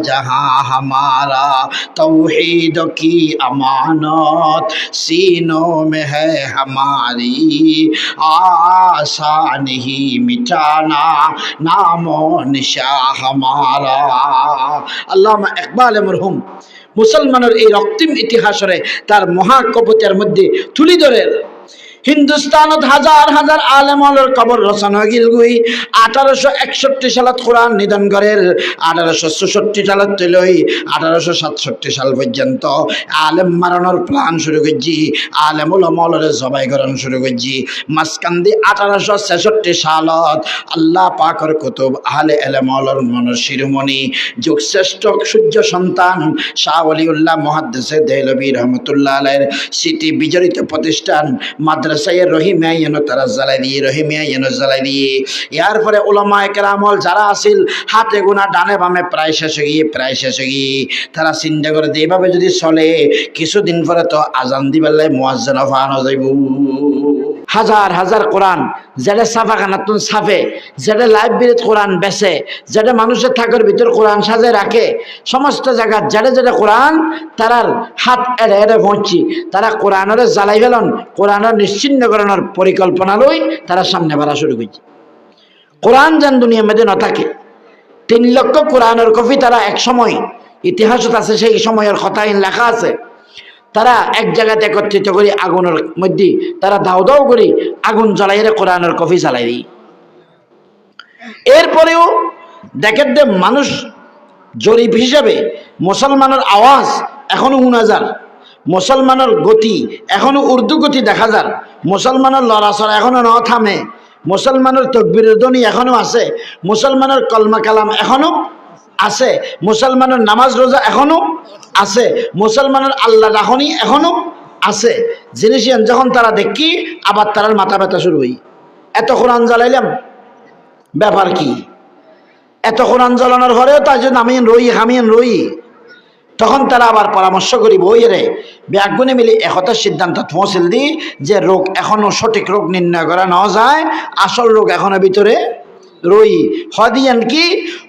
जहाँ हमारा तौहीद की अमानत सीनों में है हमारी आसान ही मिटाना नामो निशा हमारा আল্লামা ইকবাল মরহুম মুসলমানের এই রক্তিম ইতিহাসরে তার মহাকবতের মধ্যে তুলি ধরে হিন্দুস্তানত হাজার হাজার আলেমলের কবর রচনা গিল গুই আঠারোশো একষট্টি সালত কোরআন নিধন করের আঠারোশো চৌষট্টি সালত লই আঠারোশো সাতষট্টি সাল পর্যন্ত আলেম মারানোর প্ল্যান শুরু করছি আলেমুল আমলের জবাই করানো শুরু করছি। মাসকান্দি আঠারোশো ছেষট্টি সালত আল্লাহ পাকর কুতুব আহলে এলেমলর মনের শিরোমণি যুগশ্রেষ্ঠ সূর্য সন্তান শাহ অলিউল্লাহ মহাদ্দেশে দেহলবী রহমতুল্লাহ আলের স্মৃতি বিজড়িত প্রতিষ্ঠান মাদ্রাসায় রহিমিয়া যেন তারা জ্বালাই দিয়ে রহিমিয়া যেন জ্বালাই দিয়ে। ইয়ার পরে ওলামা একরামল যারা আসিল হাতে গোনা ডানে বামে প্রায় শেষ গিয়ে, প্রায় শেষ গিয়ে তারা চিন্তা করে এইভাবে যদি চলে, কিছুদিন পরে তো আজান দিবেলাই মোয়াজ্জান ফানো যাইব। হাজার হাজার কোরআন যেটা সাফা খানাতুন সাফে যেটা লাইব্রেরিত কোরআন বেছে যেটা মানুষের থাকার ভিতর কোরআন সাজে রাখে, সমস্ত জায়গা যেটা যেটা কোরআন, তারার হাত এড়ে এড়ে পৌঁছি তারা কোরআনের জ্বালাই ফেলন, কোরআনের নিশ্চিন্ন করানোর পরিকল্পনা লই তারা সামনে বাড়া শুরু করছে কোরআন যেন দুনিয়ার মধ্যে না থাকে, তিন লক্ষ কোরআনের কপি তারা এক সময়, ইতিহাসত আছে সেই সময়ের কথা লেখা আছে। তারা এক জায়গাতে একত্রিত করি আগুনের মধ্যে, তারা দাও দাও করি আগুন জ্বালাইরে কোরআনের কফি জ্বালাই দিই। এরপরেও দেখেন যে মানুষ জরিপ হিসাবে মুসলমানের আওয়াজ এখনও শোনা যার মুসলমানের গতি এখনও উর্দু গতি দেখা যার মুসলমানের লড়াচড়া এখনও ন থামে, মুসলমানের তকবিরের ধ্বনি এখনও আছে মুসলমানের কলমা কালাম এখনও আছে মুসলমানের নামাজ রোজা এখনও আছে। মুসলমানের আল্লাহ রাহনি এখনও আছে। জিনিস যখন তারা দেখি, আবার তারার মাথা ব্যথা শুরু হই। এত কোরআন জ্বালাইলাম, ব্যাপার কি? এত কোরআন জ্বালানোর ঘরেও তাই জন্য আমি রই হামিয়েন রই। তখন তারা আবার পরামর্শ করি, বই রে ব্যাগুনে মিলে একতার সিদ্ধান্ত পৌঁছিল দি যে রোগ এখনও সঠিক রোগ নির্ণয় করা না যায়, আসল রোগ এখনও ভিতরে রই। হদিয়ান কি?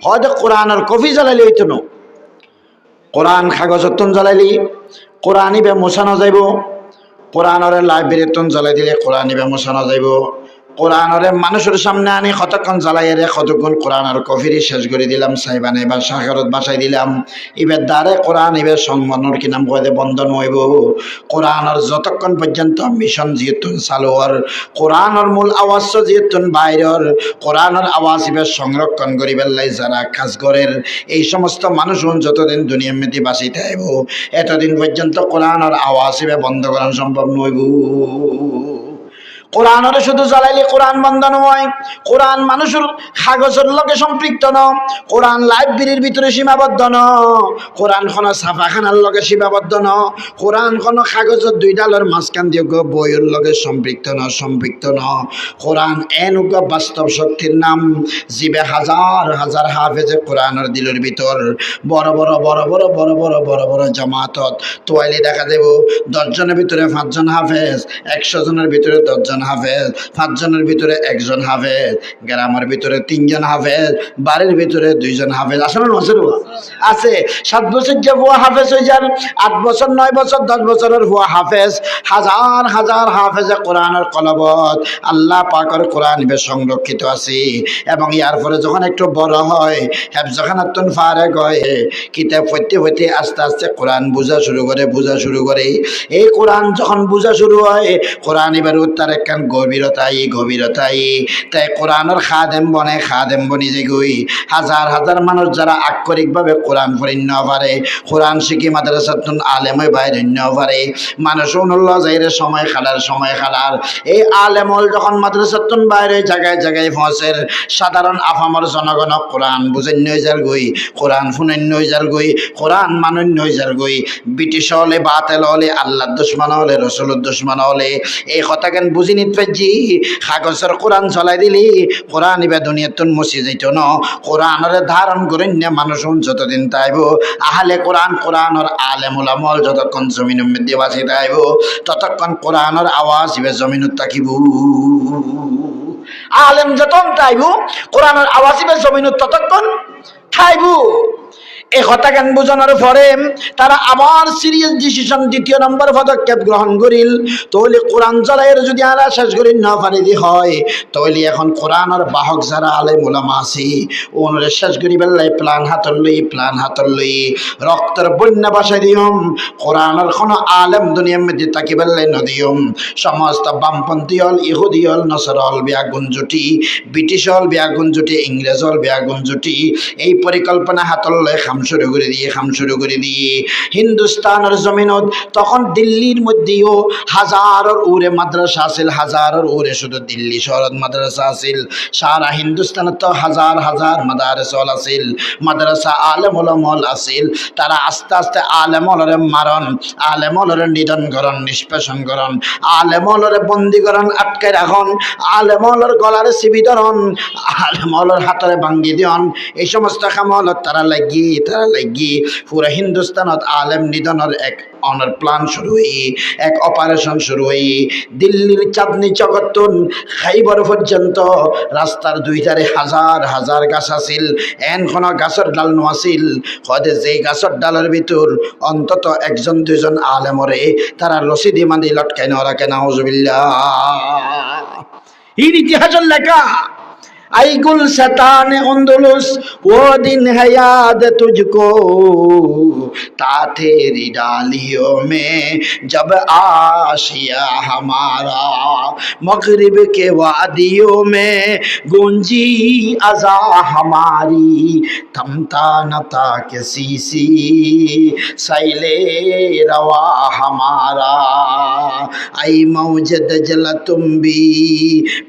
হয়তো কোরআনের কফি জ্বালাইলে হইতো না। কোরআন কাগজতন জ্বালাইলি কোরআন ইবে মোছানো যাইব কোরআনরে লাইব্রেরিতন জ্বালাই দিলে কোরআন ইবে মোছানো যাইব কোরআনরে মানুষের সামনে আনি, কতক্ষণ জ্বালাইয়ে রে, কতক্ষণ কোরআনের কফিরি শেষ করে দিলাম, সাইবানে বা সাগরত বাসাই দিলাম। এবার দ্বারে কোরআন এবার সংবর্ণর কি নাম কয়ে বন্ধন হইব কোরআনের যতক্ষণ পর্যন্ত মিশন যেহেতুন চালুয়ার কোরআনের মূল আওয়াজ যেহেতুন বাইরের কোরআনের আওয়াজ এবার সংরক্ষণ করি পেলাই যারা কাজ করেন এই সমস্ত মানুষ যতদিন দুনিয়ার মেতে বাঁচিতে আইব, এতদিন পর্যন্ত কোরআনের আওয়াজ এবার বন্ধ করা সম্ভব নইব। কোরআনরে শুধু জ্বালাইলে কোরআন বন্ধ নয়, কোরআন মানুষের কাগজের লগে সম্পৃক্ত ন কোরআন লাইব্রেরির ভিতরে সীমাবদ্ধ ন কোরআন কোনো ছাপাখানার লগে সীমাবদ্ধ ন কোরআন কোনো কাগজের দুই ডালের মাঝখান দিয়ে বইয়ের লগে সম্পৃক্ত ন সম্পৃক্ত ন কোরআন এনুক বাস্তব শক্তির নাম, জীবে হাজার হাজার হাফেজে কোরআনের দিলের ভিতর। বড় বড় বড় বড় বড় বড় বড় বড় জামাতত তোয়াইলে দেখা দেব, দশজনের ভিতরে পাঁচজন হাফেজ, একশো জনের ভিতরে দশজন হাফেজ, পাঁচজনের ভিতরে একজন হাফেজ, গ্রামের ভিতরে তিনজন হাফেজ, বাড়ির ভিতরে দুইজন হাফেজ। আসলে নজর আছে। সাত বছর যে ভুয়া হাফেজ হয়ে যান, আট বছর, নয় বছর, দশ বছরের ভুয়া হাফেজ। হাজার হাজার হাফেজে কোরআনের কলবত। আল্লাহ পাকর কোরআন ইবে সংরক্ষিত আছে। এবং ইয়ার পরে যখন একটু বড় হয়, হেফজখানাতন ফারে গয় কিতাব পড়তে পড়তে আস্তে আস্তে কোরআন বোঝা শুরু করে, বোঝা শুরু করে। এই কোরআন যখন বোঝা শুরু হয়, কোরআন এবার তার একখান গভীরতাই গভীরতাই? তাই কোরআনের খাদেম বনে খাদেম বনি যে গই হাজার হাজার মানুষ যারা আক্ষরিকভাবে কোরআন পড়িন্য পারে। কোরআন শিখি মাদ্রাসাতুন আলেমে বাইরে পারে। মানুষ অনুল্ল যাইরে সময় খালার সময় খালার। এই আলেমল যখন মাদ্রাসাতুন বাইরে জায়গায় জায়গায় পৌঁছের। সাধারণ আফামর জনগণ কোরআন বুঝেন্য যার গই, কোরআন শুনেন্য যার গই, কোরআন মানন্য যার গই। ব্রিটিশ হলে, বাতেল হলে আল্লাহ দুশ্মন হলে, রসুলের দুশ্মন হলে। এই কথা কেন বুঝি নিতে পারছি কাগজের কোরআন চলাই দিলি। কোরআন এবার দুনিয়াতুন মুছি যাইত ন। কোরআনরে ধারণ করে নিয়ে মানুষ যতদিন তাইব। আহলে কোরআন কোরআনর আলেমুল আমল যতক্ষণ জমিনের মধ্যে বাঁচি তাইব। ততক্ষণ কোরআনর আওয়াজ এবার জমিনত থাকিব। আলেম যতন তাইব কোরআনের আওয়াজ এবার জমিনত ততক্ষণ থাইব। এই কথা জ্ঞান বোঝানোর পরে তারা আবার সিরিয়াস ডিসিশন দ্বিতীয় নম্বর পদক্ষেপ গ্রহণ করিল। তাহলে কোরআন জ্বালাইয়ের যদি আরা শেষ করি না পারি হয়, তাহলে এখন কোরআনের বাহক যারা আলে মোলামা আছে, ওনারে শেষ করি বেল্লাই প্লান হাতর লই, প্লান হাতর লই। রক্তের বন্যা বাসায় দিয়ম, কোরআনের কোনো আলেম দুনিয়ার মধ্যে তাকি বেল্লাই নদিয়ম সমস্ত বামপন্থী হল, ইহুদি হল, নসর হল, বিয়াগুন জুটি, ব্রিটিশ হল, বিয়াগুন জুটি, ইংরেজ হল, বিয়াগুন জুটি। এই পরিকল্পনা হাতল লয় শুরু করে দিয়ে খাম শুরু করে দিয়ে। হিন্দুস্তানের জমিনত তখন দিল্লির মধ্যেও হাজারর উরে মাদ্রাসা আছিল, হাজারর উরে শুধু দিল্লি শহরত মাদ্রাসা আছিল। সারা হিন্দুস্তানত তো হাজার হাজার মাদারেস হল আছিল, মাদ্রাসা আলেম হল আছিল। তারা আস্তে আস্তে আলেম হলরে মারণ আলেম হলরে নিধন করণ নিষ্পেষণ করণ আলেম হলরে বন্দি করণ আটকে রাখন আলেম হলর গলারে চিবি ধরন আলেম হলর হাতরে ভাঙ্গি দিয়ন, এই সমস্ত কামলত তারা লাগি তারা লাগি। পুরা হিন্দুস্তানত আলেম নিধনের এক অনার প্ল্যান শুরু হই, এক অপারেশন শুরু হই। দিল্লির চাঁদনি চকত্তন খাইবার পর্যন্ত রাস্তার দুই ধারে হাজার হাজার গাছ আছিল এন কোনো গাছের ডাল নো আছিল। যে গাছের ডালের ভিতর অন্তত একজন দুজন আলেমরে তারা রসিদি মানি লটকাই নেওয়া কেনা হজবিল্লা ইতিহাসের লেখা। আইগুল वो दिन है याद तुझको। ता तेरी डालियों में जब आशिया हमारा, मगरिब के वादियों में गुंजी अजा हमारी, तमता नता के सी सैले रवा हमारा। आई मौजद जल तुम भी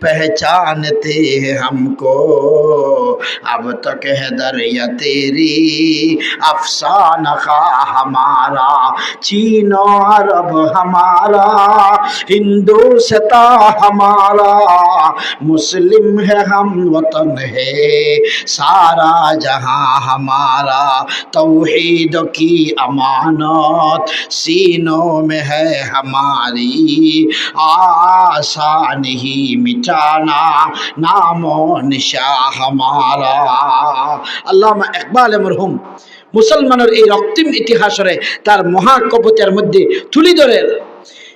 पहचानते हैं हम हमको अब तक है दरिया तेरी, अफसाना खा हमारा, चीनो अरब हमारा, हिंदू सता हमारा, मुस्लिम है हम वतन है, सारा जहाँ हमारा, तौहीद की अमानत, सीनों में है हमारी, आसान ही मिटाना, नामो নিশাহ মারা আল্লামা ইকবাল মরহুম। মুসলমানের এই রক্তিম ইতিহাসরে তার মহাকপতের মধ্যে তুলি ধরে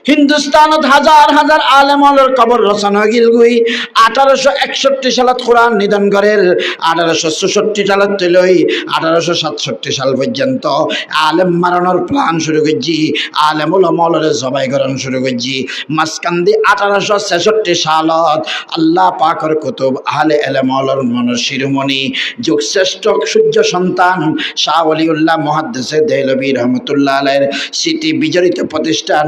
হিন্দুস্তানত হাজার হাজার আলেমলের কবর রচনা গিল গুই। আঠারোশো একষট্টি সালত কোরআন নিধন করেন আঠারোশো চৌষট্টি সালত তুলই আঠারোশো সাতষট্টি সাল পর্যন্ত। আলেম মারানোর প্ল্যান শুরু করছি আলেমুল মলরে জবাই করানো শুরু করছি। মাসকান্দি আঠারোশো ছেষট্টি সালত আল্লাহ পাকর কুতুব আহলে এলেমলর মনের শিরোমণি যুগশ্রেষ্ঠ সূর্য সন্তান শাহ অলিউল্লাহ মহাদ্দেশে দেহলবী রহমতুল্লাহ আলের স্মৃতি বিজড়িত প্রতিষ্ঠান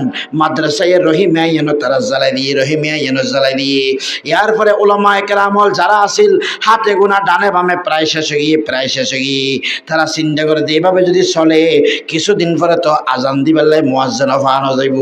মাদ্রাসায় রহিমে যেন তারা জ্বালাই দিয়ে, রহিমে যেন জ্বালাই দিয়ে। ইয়ার পরে ওলামায় কেরামল যারা আছিল, হাতে গোনা ডানে বামে প্রায় শেষ হয়ে গিয়ে, প্রায় শেষ হয়ে গিয়ে তারা চিন্তা করে যে এইভাবে যদি চলে, কিছুদিন পরে তো আজান দিবেলাই মোয়াজ্জান ফানো যাইব।